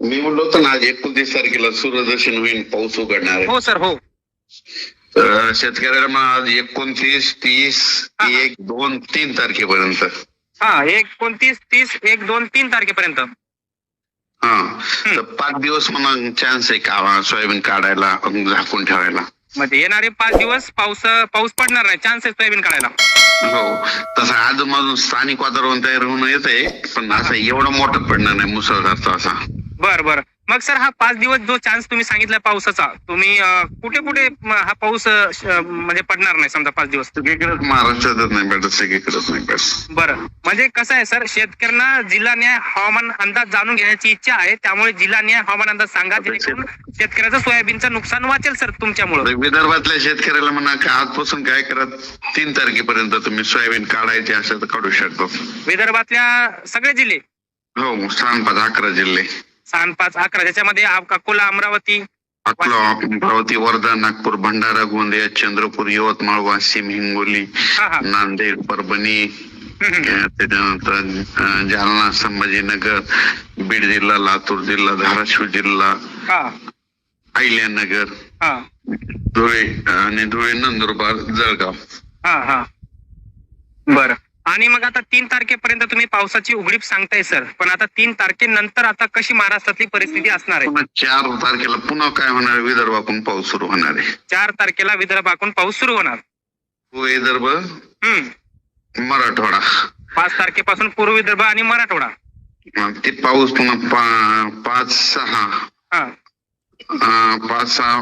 मी म्हणलो होतो ना आज एकोणतीस तारखेला सूर्यदर्शन होईल पाऊस उघडणार आहे. हो सर हो. तर शेतकऱ्याला मग आज एकोणतीस तीस. एक दोन तीन तारखेपर्यंत. हा एकोणतीस तीस एक दोन तीन तारखेपर्यंत. हा. तर पाच दिवस म्हणा चान्स आहे का सोयाबीन काढायला झाकून ठेवायला? म्हणजे येणारे पाच दिवस पाऊस पाऊस पडणार नाही चान्स आहे सोयाबीन काढायला. हो. तसं आज मधून स्थानिक वातावरण तयार होऊन येत आहे पण असं एवढं मोठं पडणार नाही मुसळधारचा असा. बर बर. मग सर हा पाच दिवस जो चान्स तुम्ही सांगितला पावसाचा तुम्ही कुठे कुठे हा पाऊस म्हणजे पडणार नाही समजा पाच दिवस? सगळीकडेच महाराष्ट्रातच नाही भेटत सगळीकडेच नाही भेटत बरं. म्हणजे कसं आहे सर शेतकऱ्यांना जिल्हा न्याय हवामान अंदाज जाणून घेण्याची इच्छा आहे त्यामुळे जिल्हा न्याय हवामान अंदाज सांगा जेणेकरून शेतकऱ्याचं सोयाबीनचं नुकसान वाचेल सर तुमच्यामुळे. विदर्भातल्या शेतकऱ्याला म्हणा का आजपासून काय करत तीन तारखेपर्यंत तुम्ही सोयाबीन काढायचे असेल तर काढू शकतो. विदर्भातल्या सगळे जिल्हे? हो पाच अकरा जिल्हे. पाच अकरा. ज्याच्यामध्ये आ- अकोला अमरावती अकोला अमरावती वर्धा नागपूर भंडारा गोंदिया चंद्रपूर यवतमाळ वाशिम हिंगोली नांदेड परभणी त्याच्यानंतर जालना संभाजीनगर बीड जिल्हा लातूर जिल्हा धाराशिव जिल्हा अहिल्यानगर धुळे आणि धुळे नंदुरबार जळगाव. हा हा. बर. आणि मग आता तीन तारखेपर्यंत तुम्ही पावसाची उघडीप सांगताय सर. पण आता तीन तारखेनंतर आता कशी महाराष्ट्रातली परिस्थिती असणार आहे? चार तारखेला पुन्हा काय होणार आहे? विदर्भातून पाऊस सुरू होणार आहे. चार तारखेला विदर्भाकडून पाऊस सुरू होणार. विदर्भ हम्म. मराठवाडा. पाच तारखेपासून पूर्व विदर्भ आणि मराठवाडा. ते पाऊस पुन्हा पाच सहा. हा. पाच सहा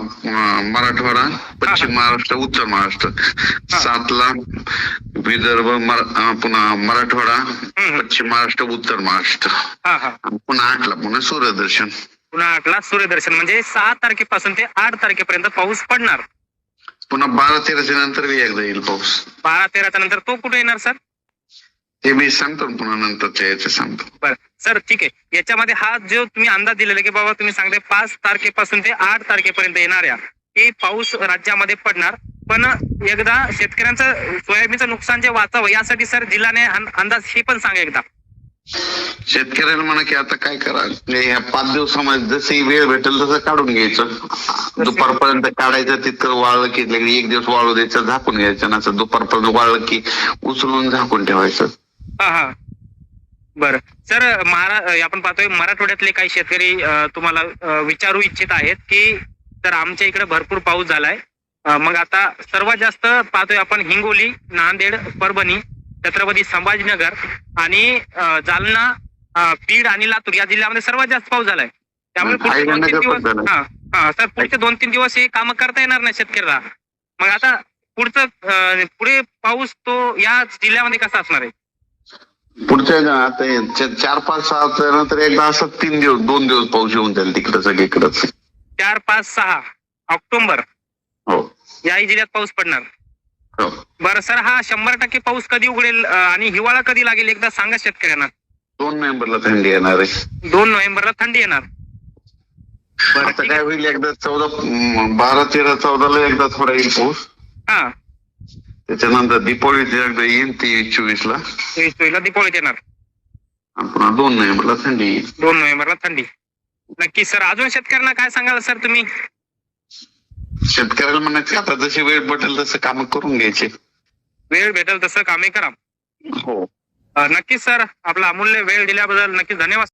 मराठवाडा पश्चिम महाराष्ट्र उत्तर महाराष्ट्र. सातला विदर्भ पुन्हा मराठवाडा. पश्चिम महाराष्ट्र उत्तर महाराष्ट्र. पुन्हा आठला पुन्हा सूर्यदर्शन. पुन्हा आठला सूर्यदर्शन. म्हणजे सहा तारखेपासून ते आठ तारखेपर्यंत पाऊस पडणार. पुन्हा बारा तेराच्या नंतर एकदा येईल पाऊस. बारा तेराच्या नंतर तो कुठे येणार सर? ते मी सांगतो पुन्हा नंतरच्या याचे सांगतो. बर. सर ठीक आहे. याच्यामध्ये हा जो तुम्ही अंदाज दिलेला की बाबा तुम्ही सांगताय पाच तारखेपासून ते आठ तारखेपर्यंत येणाऱ्या की पाऊस राज्यामध्ये पडणार. पण एकदा शेतकऱ्यांचं सोयाबीनचं नुकसान जे वाचावं यासाठी सर जिल्ह्याने अंदाज हे पण सांगा एकदा. शेतकऱ्याला म्हणा की आता काय करा म्हणजे ह्या पाच दिवसामध्ये जशी वेळ भेटेल तसं काढून घ्यायचं. दुपारपर्यंत काढायचं तितकं वाळलं की एक दिवस वाळू द्यायचं झाकून घ्यायचं ना दुपारपर्यंत वाळलं की उचलून झाकून ठेवायचं. हा हा. बर. सर महारा आपण पाहतोय मराठवाड्यातले काही शेतकरी तुम्हाला विचारू इच्छित आहेत की सर आमच्या इकडे भरपूर पाऊस झालाय. मग आता सर्वात जास्त पाहतोय आपण हिंगोली नांदेड परभणी छत्रपती संभाजीनगर आणि जालना बीड आणि लातूर या जिल्ह्यामध्ये सर्वात जास्त पाऊस झालाय. त्यामुळे पुढचे दोन तीन दिवस. हा हा. सर पुढचे दोन तीन दिवस हे काम करता येणार नाही शेतकऱ्याला मग आता पुढचं पुढे पाऊस तो या जिल्ह्यामध्ये कसा असणार आहे? पुढच्या चार पाच सहा नंतर एकदा असं तीन दिवस दोन दिवस पाऊस येऊन जाईल तिकडं सगळीकडच. चार पाच सहा ऑक्टोबर हो. याही जिल्ह्यात पाऊस पडणार. हो. बरं सर हा शंभर टक्के पाऊस कधी उघडेल आणि हिवाळा कधी लागेल एकदा सांगा शेतकऱ्यांना. दोन नोव्हेंबरला थंडी येणार आहे. दोन नोव्हेंबरला थंडी येणार. आता काय होईल एकदा चौदा बारा तेरा चौदाला एकदा थोडा येईल पाऊस. हा. त्याच्यानंतर एकदा येईल तेवीस चोवीस ला तेवीस चोवीसला दिपावळीत येणार आणि पुन्हा दोन नोव्हेंबरला थंडी येईल दोन नोव्हेंबरला थंडी नक्की सर अजून शेतकऱ्यांना काय सांगाल सर तुम्ही शेतकऱ्याला म्हणायचं आता जशी वेळ पटेल तसं काम करून घ्यायचे वेळ भेटेल तसं कामे करा हो अं, नक्कीच सर आपला अमूल्य वेळ दिल्याबद्दल नक्कीच धन्यवाद